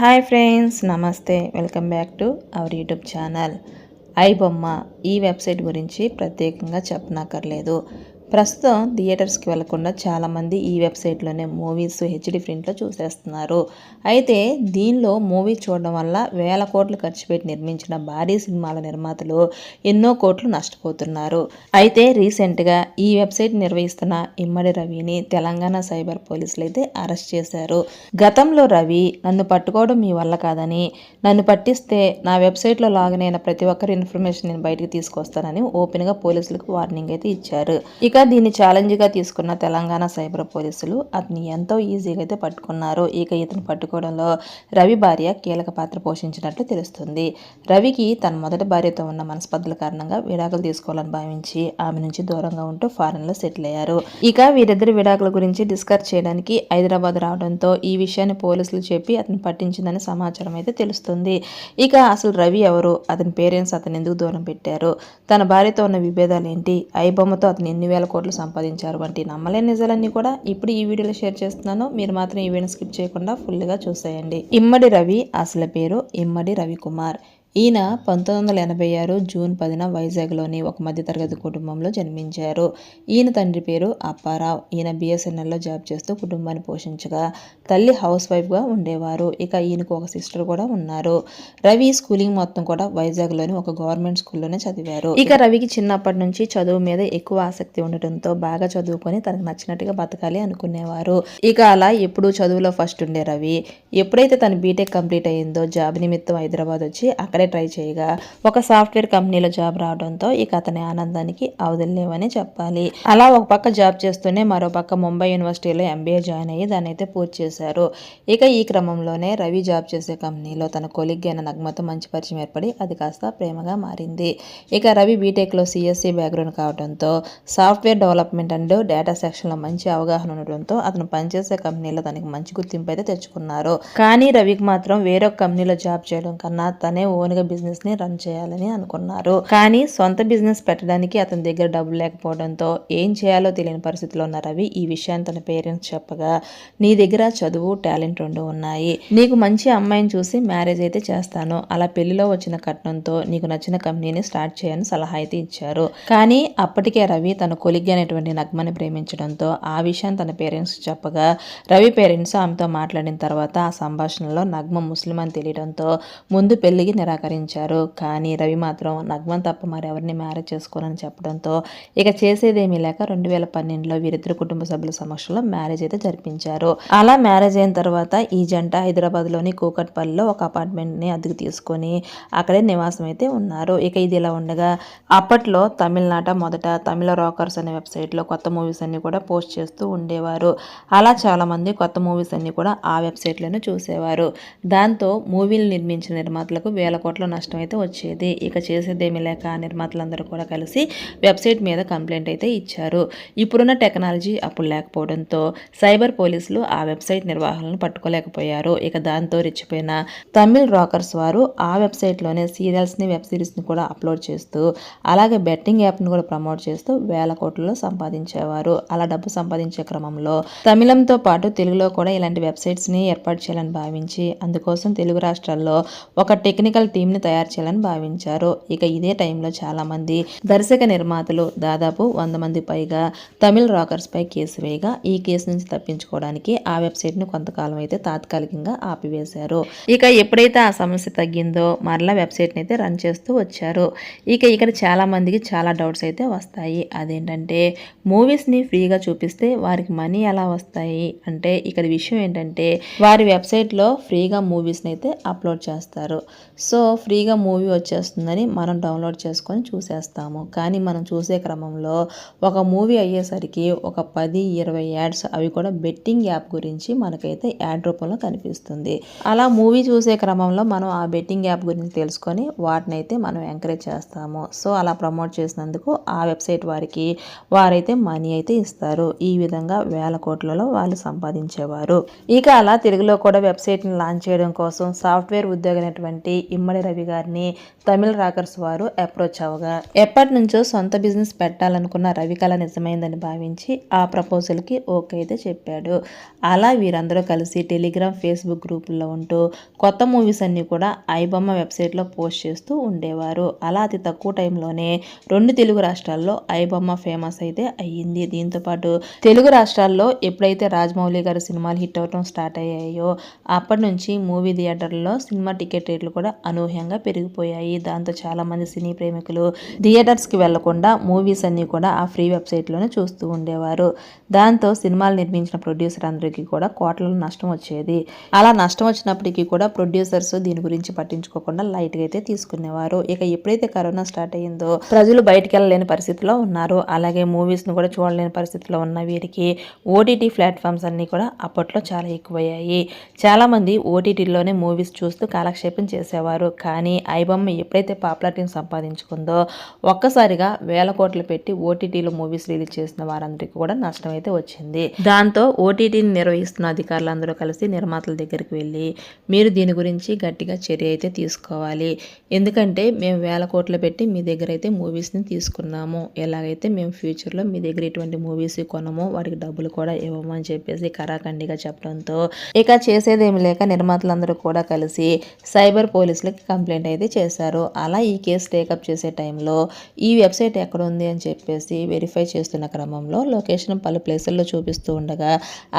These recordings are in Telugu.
హాయ్ ఫ్రెండ్స్ నమస్తే. Welcome back to our YouTube channel. IBomma ఈ వెబ్సైట్ గురించి ప్రత్యేకంగా చెప్పనక్కర్లేదు. ప్రస్తుతం థియేటర్స్కి వెళ్ళకుండా చాలామంది ఈ వెబ్సైట్లోనే మూవీస్ హెచ్డి ప్రింట్లో చూసేస్తున్నారు. అయితే దీనిలో మూవీ చూడడం వల్ల వేల కోట్లు ఖర్చు పెట్టి నిర్మించిన భారీ సినిమాల నిర్మాతలు ఎన్నో కోట్లు నష్టపోతున్నారు. అయితే రీసెంట్గా ఈ వెబ్సైట్ నిర్వహిస్తున్న ఇమ్మడి రవిని తెలంగాణ సైబర్ పోలీసులు అయితే అరెస్ట్ చేశారు. గతంలో రవి నన్ను పట్టుకోవడం మీ వల్ల కాదని నన్ను పట్టిస్తే నా వెబ్సైట్లో లాగిన్ అయిన ప్రతి ఒక్కరి ఇన్ఫర్మేషన్ నేను బయటకు తీసుకొస్తానని ఓపెన్గా పోలీసులకు వార్నింగ్ అయితే ఇచ్చారు. ఇక దీన్ని ఛాలెంజ్గా తీసుకున్న తెలంగాణ సైబర్ పోలీసులు అతన్ని ఎంతో ఈజీగా అయితే పట్టుకున్నారు. ఇక ఇతను పట్టుకోవడంలో రవి భార్య కీలక పాత్ర పోషించినట్లు తెలుస్తుంది. రవికి తన మొదటి భార్యతో ఉన్న మనస్పర్ధల కారణంగా విడాకులు తీసుకోవాలని భావించి ఆమె నుంచి దూరంగా ఉంటూ ఫారెన్లో సెటిల్ అయ్యారు. ఇక వీరిద్దరి విడాకుల గురించి డిస్కస్ చేయడానికి హైదరాబాద్ రావడంతో ఈ విషయాన్ని పోలీసులు చెప్పి అతను పట్టించిందని సమాచారం అయితే తెలుస్తుంది. ఇక అసలు రవి ఎవరు? అతని పేరెంట్స్ అతను ఎందుకు దూరం పెట్టారు? తన భార్యతో ఉన్న విభేదాలు ఏంటి? ఐబొమ్మతో అతను ఎన్ని వేల కోట్లు సంపాదించారు వంటి నమ్మలేని నిజాలన్నీ కూడా ఇప్పుడు ఈ వీడియోలో షేర్ చేస్తున్నాను. మీరు మాత్రం ఈ వీడియో స్కిప్ చేయకుండా ఫుల్గా చూసేయండి. ఇమ్మడి రవి అసలు పేరు ఇమ్మడి రవికుమార్. ఈయన పంతొమ్మిది వందల ఎనభై ఆరు జూన్ పదిన వైజాగ్లోని ఒక మధ్యతరగతి కుటుంబంలో జన్మించారు. ఈయన తండ్రి పేరు అప్పారావు. ఈయన బిఎస్ఎన్ఎల్లో జాబ్ చేస్తూ కుటుంబాన్ని పోషించగా తల్లి హౌస్ వైఫ్గా ఉండేవారు. ఇక ఈయనకు ఒక సిస్టర్ కూడా ఉన్నారు. రవి స్కూలింగ్ మొత్తం కూడా వైజాగ్లోని ఒక గవర్నమెంట్ స్కూల్లోనే చదివారు. ఇక రవికి చిన్నప్పటి నుంచి చదువు మీద ఎక్కువ ఆసక్తి ఉండటంతో బాగా చదువుకొని తనకు నచ్చినట్టుగా బతకాలి అనుకునేవారు. ఇక అలా ఎప్పుడూ చదువులో ఫస్ట్ ఉండే రవి. ఎప్పుడైతే తన బీటెక్ కంప్లీట్ అయ్యిందో జాబ్ నిమిత్తం హైదరాబాద్ వచ్చి అక్కడ అక్కడే ట్రై చేయగా ఒక సాఫ్ట్వేర్ కంపెనీలో జాబ్ రావడంతో ఇక అతని ఆనందానికి అవదిలేవని చెప్పాలి. అలా ఒక పక్క జాబ్ చేస్తూనే మరో పక్క ముంబై యూనివర్సిటీలో ఎంబీఏ జాయిన్ అయ్యి దాన్ని అయితే పూర్తి చేశారు. ఇక ఈ క్రమంలోనే రవి జాబ్ చేసే కంపెనీలో తన కొలిగ్ అయిన నగ్మతో మంచి పరిచయం ఏర్పడి అది కాస్త ప్రేమగా మారింది. ఇక రవి బీటెక్లో సిఎస్సి బ్యాక్గ్రౌండ్ కావడంతో సాఫ్ట్వేర్ డెవలప్మెంట్ అండ్ డేటా సెక్షన్లో మంచి అవగాహన ఉండడంతో అతను పనిచేసే కంపెనీలో తనకి మంచి గుర్తింపు అయితే తెచ్చుకున్నారు. కానీ రవికి మాత్రం వేరొక కంపెనీలో జాబ్ చేయడం కన్నా తనే ఓన్ ఓన్గా బిజినెస్ని రన్ చేయాలని అనుకున్నారు. కానీ సొంత బిజినెస్ పెట్టడానికి అతని దగ్గర డబ్బు లేకపోవడంతో ఏం చేయాలో తెలియని పరిస్థితిలో ఉన్న రవి ఈ విషయాన్ని తన పేరెంట్స్ చెప్పగా నీ దగ్గర చదువు టాలెంట్ రెండు ఉన్నాయి. నీకు మంచి అమ్మాయిని చూసి మ్యారేజ్ అయితే చేస్తాను. అలా పెళ్ళిలో వచ్చిన కట్నంతో నీకు నచ్చిన కంపెనీని స్టార్ట్ చేయని సలహా అయితే ఇచ్చారు. కానీ అప్పటికే రవి తన కొలిగ్ అనేటువంటి నగ్మని ప్రేమించడంతో ఆ విషయాన్ని తన పేరెంట్స్ చెప్పగా రవి పేరెంట్స్ ఆమెతో మాట్లాడిన తర్వాత ఆ సంభాషణలో నగ్మ ముస్లిం అని తెలియడంతో ముందు పెళ్ళికి నిరాక సహకరించారు కానీ రవి మాత్రం నగ్మం తప్ప మరెవరిని మ్యారేజ్ చేసుకోనని చెప్పడంతో ఇక చేసేదేమీ లేక రెండు వేల పన్నెండులో వీరిద్దరు కుటుంబ సభ్యుల సమక్షంలో మ్యారేజ్ అయితే జరిపించారు. అలా మ్యారేజ్ అయిన తర్వాత ఈ జంట హైదరాబాద్లోని కూకట్పల్లిలో ఒక అపార్ట్మెంట్ని అద్దెకు తీసుకొని అక్కడే నివాసం అయితే ఉన్నారు. ఇక ఇది ఇలా ఉండగా అప్పట్లో తమిళనాట మొదట తమిళ రాకర్స్ అనే వెబ్సైట్లో కొత్త మూవీస్ అన్ని కూడా పోస్ట్ చేస్తూ ఉండేవారు. అలా చాలామంది కొత్త మూవీస్ అన్ని కూడా ఆ వెబ్సైట్లోనే చూసేవారు. దాంతో మూవీలు నిర్మించిన నిర్మాతలకు వేల కోట్ల నష్టం అయితే వచ్చేది. ఇక చేసేదేమీ లేక నిర్మాతలందరూ కూడా కలిసి వెబ్సైట్ మీద కంప్లైంట్ అయితే ఇచ్చారు. ఇప్పుడున్న టెక్నాలజీ అప్పుడు లేకపోవడంతో సైబర్ పోలీసులు ఆ వెబ్సైట్ నిర్వాహకులను పట్టుకోలేకపోయారు. ఇక దాంతో రెచ్చిపోయిన తమిళ్ రాకర్స్ వారు ఆ వెబ్సైట్లోనే సీరియల్స్ని వెబ్ సిరీస్ని కూడా అప్లోడ్ చేస్తూ అలాగే బెట్టింగ్ యాప్ని కూడా ప్రమోట్ చేస్తూ వేల కోట్లలో సంపాదించేవారు. అలా డబ్బు సంపాదించే క్రమంలో తమిళంతో పాటు తెలుగులో కూడా ఇలాంటి వెబ్సైట్స్ని ఏర్పాటు చేయాలని భావించి అందుకోసం తెలుగు రాష్ట్రాల్లో ఒక టెక్నికల్ టీంని తయారు చేయాలని భావించారు. ఇక ఇదే టైంలో చాలామంది దర్శక నిర్మాతలు దాదాపు వంద మంది పైగా తమిళ రాకర్స్పై కేసు వేయగా ఈ కేసు నుంచి తప్పించుకోవడానికి ఆ వెబ్సైట్ను కొంతకాలం అయితే తాత్కాలికంగా ఆపివేశారు. ఇక ఎప్పుడైతే ఆ సమస్య తగ్గిందో మరలా వెబ్సైట్ని అయితే రన్ చేస్తూ వచ్చారు. ఇక ఇక్కడ చాలామందికి చాలా డౌట్స్ అయితే వస్తాయి. అదేంటంటే మూవీస్ని ఫ్రీగా చూపిస్తే వారికి మనీ ఎలా వస్తాయి? అంటే ఇక్కడ విషయం ఏంటంటే వారి వెబ్సైట్లో ఫ్రీగా మూవీస్ని అయితే అప్లోడ్ చేస్తారు. సో ఫ్రీగా మూవీ వచ్చేస్తుందని మనం డౌన్లోడ్ చేసుకొని చూసేస్తాము. కానీ మనం చూసే క్రమంలో ఒక మూవీ అయ్యేసరికి ఒక పది ఇరవై యాడ్స్ అవి కూడా బెట్టింగ్ యాప్ గురించి మనకైతే యాడ్ రూపంలో కనిపిస్తుంది. అలా మూవీ చూసే క్రమంలో మనం ఆ బెట్టింగ్ యాప్ గురించి తెలుసుకొని వాటిని అయితే మనం ఎంకరేజ్ చేస్తాము. సో అలా ప్రమోట్ చేసినందుకు ఆ వెబ్సైట్ వారికి వారైతే మనీ అయితే ఇస్తారు. ఈ విధంగా వేల కోట్లలో వాళ్ళు సంపాదించేవారు. ఇక అలా తెలుగులో కూడా వెబ్సైట్ని లాంచ్ చేయడం కోసం సాఫ్ట్వేర్ ఉద్యోగం అయినటువంటి ఇమ్మడి రవి గారిని తమిళ రాకర్స్ వారు అప్రోచ్ అవగా. ఎప్పటి నుంచో సొంత బిజినెస్ పెట్టాలనుకున్న రవి కళ నిజమైందని భావించి ఆ ప్రపోజల్కి ఓకే అయితే చెప్పాడు. అలా వీరందరూ కలిసి టెలిగ్రామ్ ఫేస్బుక్ గ్రూపుల్లో ఉంటూ కొత్త మూవీస్ అన్నీ కూడా ఐబొమ్మ వెబ్సైట్లో పోస్ట్ చేస్తూ ఉండేవారు. అలా అతి తక్కువ టైంలోనే రెండు తెలుగు రాష్ట్రాల్లో ఐబొమ్మ ఫేమస్ అయితే అయ్యింది. దీంతోపాటు తెలుగు రాష్ట్రాల్లో ఎప్పుడైతే రాజమౌళి గారి సినిమాలు హిట్ అవటం స్టార్ట్ అయ్యాయో అప్పటి నుంచి మూవీ థియేటర్లో సినిమా టికెట్ రేట్లు కూడా అనూహ్యంగా పెరిగిపోయాయి. దాంతో చాలామంది సినీ ప్రేమికులు థియేటర్స్కి వెళ్ళకుండా మూవీస్ అన్నీ కూడా ఆ ఫ్రీ వెబ్సైట్లోనే చూస్తూ ఉండేవారు. దాంతో సినిమాలు నిర్మించిన ప్రొడ్యూసర్ అందరికీ కూడా కోట్లలో నష్టం వచ్చేది. అలా నష్టం వచ్చినప్పటికీ కూడా ప్రొడ్యూసర్స్ దీని గురించి పట్టించుకోకుండా లైట్గా అయితే తీసుకునేవారు. ఇక ఎప్పుడైతే కరోనా స్టార్ట్ అయ్యిందో ప్రజలు బయటికి వెళ్ళలేని పరిస్థితిలో ఉన్నారు. అలాగే మూవీస్ను కూడా చూడలేని పరిస్థితిలో ఉన్న వీరికి ఓటీటీ ప్లాట్ఫామ్స్ అన్నీ కూడా అప్పట్లో చాలా ఎక్కువయ్యాయి. చాలామంది ఓటీటీలోనే మూవీస్ చూస్తూ కాలక్షేపం చేసేవారు. కానీ ఐబొమ్మ ఎప్పుడైతే పాపులారిటీని సంపాదించుకుందో ఒక్కసారిగా వేల కోట్లు పెట్టి ఓటీటీలో మూవీస్ రిలీజ్ చేసిన వారందరికీ కూడా నష్టం అయితే వచ్చింది. దాంతో ఓటీటీని నిర్వహిస్తున్న అధికారులందరూ కలిసి నిర్మాతల దగ్గరికి వెళ్ళి మీరు దీని గురించి గట్టిగా చర్య అయితే తీసుకోవాలి. ఎందుకంటే మేము వేల కోట్లు పెట్టి మీ దగ్గర అయితే మూవీస్ని తీసుకున్నాము. ఎలాగైతే మేము ఫ్యూచర్లో మీ దగ్గర ఇటువంటి మూవీస్ కొనము వాటికి డబ్బులు కూడా ఇవ్వము అని చెప్పేసి కరాఖండిగా చెప్పడంతో ఇక చేసేదేమి లేక నిర్మాతలందరూ కూడా కలిసి సైబర్ పోలీసులకు కంప్లైంట్ అయితే చేశారు. అలా ఈ కేసు టేకప్ చేసే టైంలో ఈ వెబ్సైట్ ఎక్కడ ఉంది అని చెప్పేసి వెరిఫై చేస్తున్న క్రమంలో లొకేషన్ పలు ప్లేసుల్లో చూపిస్తూ ఉండగా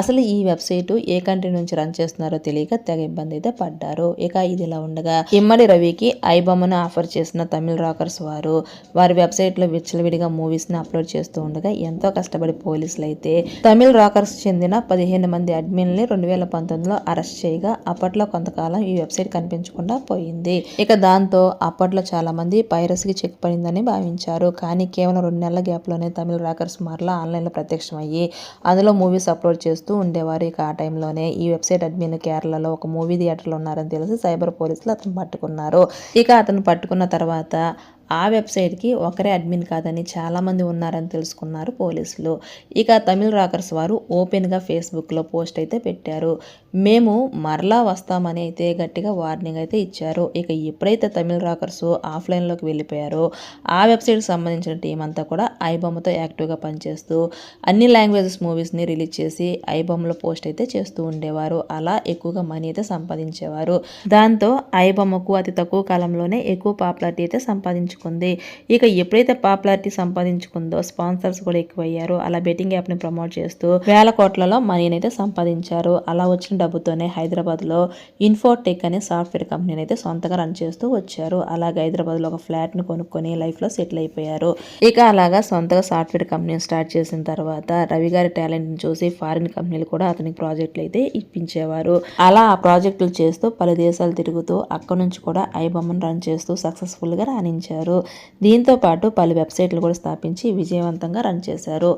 అసలు ఈ వెబ్సైట్ ఏ కంట్రీ నుంచి రన్ చేస్తున్నారో తెలియక తెగ ఇబ్బంది అయితే పడ్డారు. ఇక ఇది ఇలా ఉండగా ఇమ్మడి రవికి ఐబొమ్మను ఆఫర్ చేసిన తమిళ రాకర్స్ వారు వారి వెబ్సైట్లో విచ్చలవిడిగా మూవీస్ని అప్లోడ్ చేస్తూ ఉండగా ఎంతో కష్టపడి పోలీసులు అయితే తమిళ రాకర్స్ చెందిన పదిహేను మంది అడ్మిన్ని రెండు వేల పంతొమ్మిదిలో అరెస్ట్ చేయగా అప్పట్లో కొంతకాలం ఈ వెబ్సైట్ కనిపించకుండా పోయింది. ఇక దాంతో అప్పట్లో చాలా మంది పైరసీకి చెక్ పడిందని భావించారు. కానీ కేవలం రెండు నెలల గ్యాప్లోనే తమిళ రాకర్స్ మరలా ఆన్లైన్లో ప్రత్యక్షమయ్యి అందులో మూవీస్ అప్లోడ్ చేస్తూ ఉండేవారు. ఇక ఆ టైంలోనే ఈ వెబ్సైట్ అడ్మిన్ కేరళలో ఒక మూవీ థియేటర్లో ఉన్నారని తెలిసి సైబర్ పోలీసులు అతను పట్టుకున్నారు. ఇక అతను పట్టుకున్న తర్వాత ఆ వెబ్సైట్కి ఒకరే అడ్మిన్ కాదని చాలామంది ఉన్నారని తెలుసుకున్నారు పోలీసులు. ఇక తమిళ రాకర్స్ వారు ఓపెన్గా ఫేస్బుక్లో పోస్ట్ అయితే పెట్టారు. మేము మరలా వస్తామని అయితే గట్టిగా వార్నింగ్ అయితే ఇచ్చారు. ఇక ఎప్పుడైతే తమిళ రాకర్స్ ఆఫ్లైన్లోకి వెళ్ళిపోయారో ఆ వెబ్సైట్కి సంబంధించిన టీం అంతా కూడా ఐబొమ్మతో యాక్టివ్గా పనిచేస్తూ అన్ని లాంగ్వేజెస్ మూవీస్ని రిలీజ్ చేసి ఐబొమ్మలో పోస్ట్ అయితే చేస్తూ ఉండేవారు. అలా ఎక్కువగా మనీ అయితే సంపాదించేవారు. దాంతో ఐబొమ్మకు అతి తక్కువ కాలంలోనే ఎక్కువ పాపులారిటీ అయితే సంపాదించుకుంది ఇక ఎప్పుడైతే పాపులారిటీ సంపాదించుకుందో స్పాన్సర్స్ కూడా ఎక్కువయ్యారు అలా బెట్టింగ్ యాప్ని ప్రమోట్ చేస్తూ వేల కోట్లలో మనీని అయితే సంపాదించారు. అలా వచ్చిన డబ్బుతోనే హైదరాబాద్లో ఇన్ఫోటెక్ అనే సాఫ్ట్వేర్ కంపెనీని అయితే సొంతంగా రన్ చేస్తూ వచ్చారు. అలాగే హైదరాబాద్లో ఒక ఫ్లాట్ని కొనుక్కొని లైఫ్లో సెటిల్ అయిపోయారు. ఇక అలాగా సొంతగా సాఫ్ట్వేర్ కంపెనీని స్టార్ట్ చేసిన తర్వాత రవి గారి టాలెంట్ని చూసి ఫారిన్ కంపెనీలు కూడా అతనికి ప్రాజెక్టులు అయితే ఇప్పించేవారు. అలా ఆ ప్రాజెక్టులు చేస్తూ పలు దేశాలు తిరుగుతూ అక్కడ నుంచి కూడా ఐబొమ్మను రన్ చేస్తూ సక్సెస్ఫుల్గా రాణించారు. దీంతో పాటు పలు వెబ్సైట్లు కూడా స్థాపించి విజయవంతంగా రన్ చేశారు.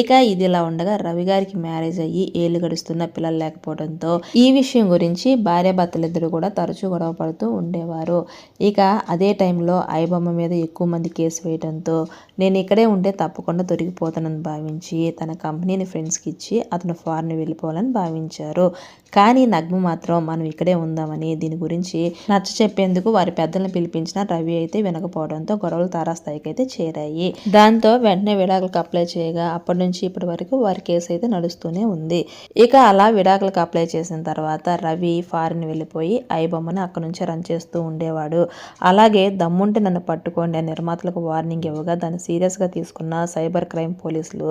ఇక ఇది ఇలా ఉండగా రవి గారికి మ్యారేజ్ అయ్యి ఏళ్ళు గడుస్తున్న పిల్లలు లేకపోవడంతో ఈ విషయం గురించి భార్యాభర్తలిద్దరూ కూడా తరచూ గొడవ పడుతూ ఉండేవారు. ఇక అదే టైంలో ఐబొమ్మ మీద ఎక్కువ మంది కేసు వేయడంతో నేను ఇక్కడే ఉంటే తప్పకుండా దొరికిపోతానని భావించి తన కంపెనీని ఫ్రెండ్స్కి ఇచ్చి అతను ఫారెన్ వెళ్ళిపోవాలని భావించారు. కానీ నగ్మ మాత్రం మనం ఇక్కడే ఉందామని దీని గురించి నచ్చ చెప్పేందుకు వారి పెద్దలను పిలిపించిన రవి అయితే వినకపోవడం వినకపోవడంతో గొడవలు తారాస్థాయికి అయితే చేరాయి. దాంతో వెంటనే విడాకులకు అప్లై చేయగా అప్పటి నుంచి ఇప్పటి వరకు వారి కేసు అయితే నడుస్తూనే ఉంది. ఇక అలా విడాకులకు అప్లై చేసిన తర్వాత రవి ఫారిన్ వెళ్ళిపోయి ఐబొమ్మని అక్కడి నుంచి రన్ చేస్తూ ఉండేవాడు. అలాగే దమ్ముంటే నన్ను పట్టుకోండి అని నిర్మాతలకు వార్నింగ్ ఇవ్వగా దాన్ని సీరియస్గా తీసుకున్న సైబర్ క్రైమ్ పోలీసులు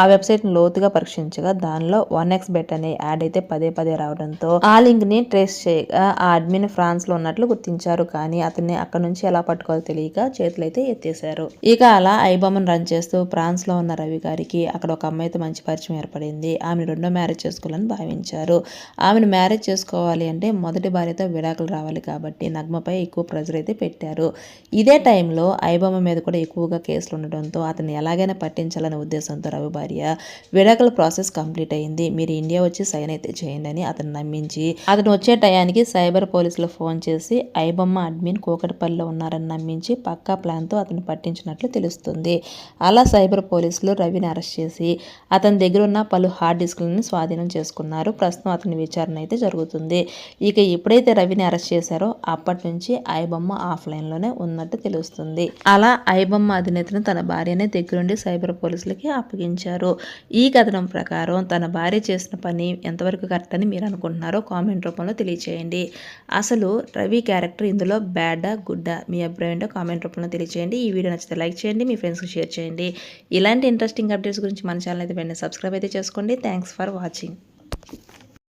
ఆ వెబ్సైట్ను లోతుగా పరీక్షించగా దానిలో వన్ ఎక్స్ బెట్ అనే యాడ్ అయితే పదే పదే రావడంతో ఆ లింక్ని ట్రేస్ చేయగా ఆ అడ్మిన్ ఫ్రాన్స్లో ఉన్నట్లు గుర్తించారు. కానీ అతన్ని అక్కడ నుంచి ఎలా పట్టుకోవాలో తెలియక చేతులైతే ఎత్తేశారు. ఇక అలా ఐబొమ్మను రన్ చేస్తూ ఫ్రాన్స్లో ఉన్న రవి గారికి అక్కడ ఒక అమ్మాయితో మంచి పరిచయం ఏర్పడింది. ఆమెను రెండో మ్యారేజ్ చేసుకోవాలని భావించారు. ఆమెను మ్యారేజ్ చేసుకోవాలి అంటే మొదటి భార్యతో విడాకులు రావాలి కాబట్టి నగ్మపై ఎక్కువ ప్రెజర్ అయితే పెట్టారు. ఇదే టైంలో ఐబొమ్మ మీద కూడా ఎక్కువగా కేసులు ఉండడంతో అతన్ని ఎలాగైనా పట్టించాలనే ఉద్దేశంతో రవి భార్య విడాకుల ప్రాసెస్ కంప్లీట్ అయింది. మీరు ఇండియా వచ్చి సైన్ అయితే చేయండి అని అతను నమ్మించి అతను వచ్చే టయానికి సైబర్ పోలీసులు ఫోన్ చేసి ఐబొమ్మ అడ్మిన్ కోకటిపల్లిలో ఉన్నారని నమ్మించి పక్కా ప్లాన్తో అతను పట్టించినట్లు తెలుస్తుంది. అలా సైబర్ పోలీసులు రవిని అరెస్ట్ చేసి అతని దగ్గర ఉన్న పలు హార్డ్ డిస్క్లను స్వాధీనం చేసుకున్నారు. ప్రస్తుతం అతని విచారణ అయితే జరుగుతుంది. ఇక ఎప్పుడైతే రవిని అరెస్ట్ చేశారో అప్పటి నుంచి ఐబొమ్మ ఆఫ్లైన్లోనే ఉన్నట్టు తెలుస్తుంది. అలా ఐబొమ్మ అధినేతను తన భార్యనే దగ్గరుండి సైబర్ పోలీసులకి అప్పగించారు. ఈ కథనం ప్రకారం తన భార్య చేసిన పని ఎంతవరకు కరెక్ట్ అని మీరు అనుకుంటున్నారో కామెంట్ రూపంలో తెలియచేయండి. అసలు రవి క్యారెక్టర్ ఇందులో బ్యాడా గుడ్డా మీ అభిప్రాయం కామెంట్ కామెంట్ రూపంలో తెలియచేయండి. ఈ వీడియో నచ్చితే లైక్ చేయండి మీ ఫ్రెండ్స్కి షేర్ చేయండి. ఇలాంటి ఇంట్రెస్టింగ్ అప్డేట్స్ గురించి మన ఛానల్ అయితే వెంటనే సబ్స్క్రైబ్ అయితే చేసుకోండి. Thanks for watching